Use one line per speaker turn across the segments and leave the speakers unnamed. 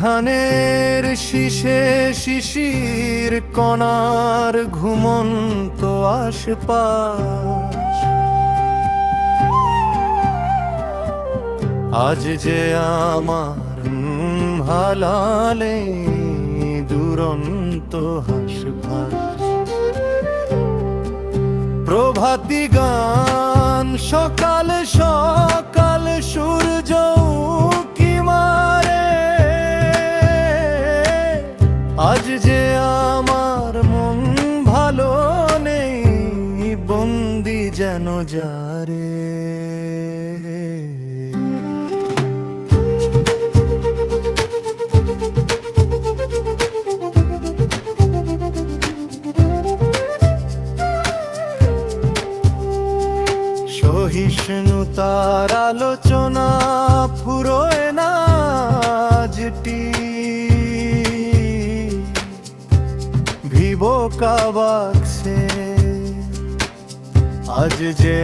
ধানের শীষে শিশির কণার ঘুমন্ত আশপাশ। আজ যে আমার হালালে দুরন্ত হাসপাস প্রভাতি গান সকাল সকাল সূর্য আজ যে আমার মন ভালো নেই বন্দি যেন যারে। সহিষ্ণুতার আলোচনা ফুরোয় না ভিভো কাবাক্সে আজ যে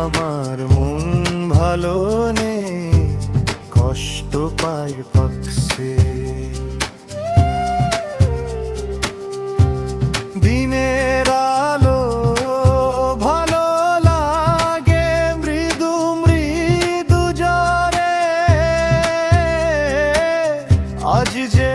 আমার মন ভালো নেই, কষ্ট পাই পক্ষে দিনের ভালো আজ যে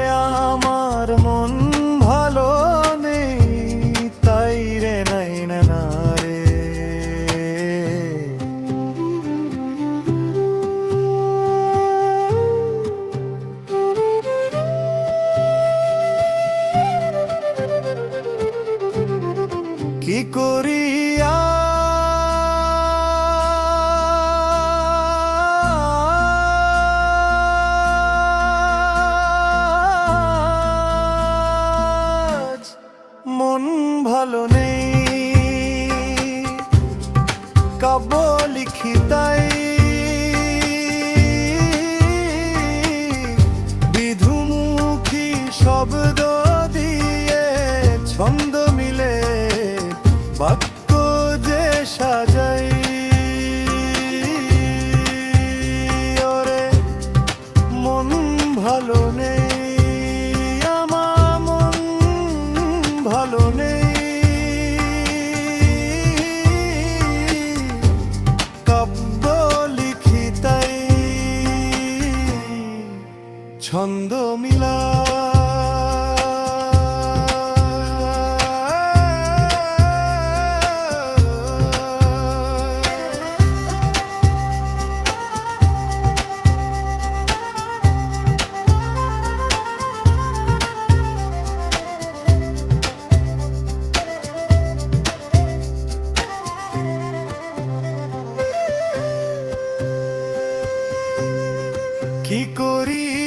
করিয়া। মন ভালো নেই। কাব্য লিখি বিধুমুখী শব্দ ভালো নেই। কাব্য লিখিতাই ছন্দ মিলা কি করি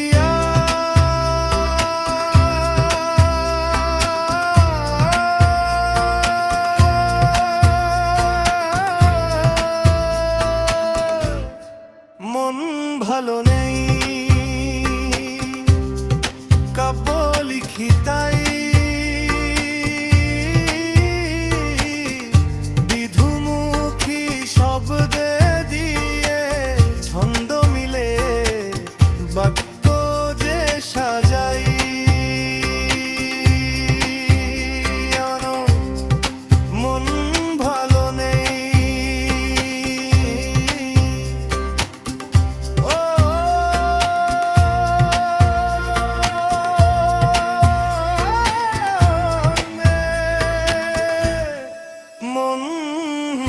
Mm-hmm.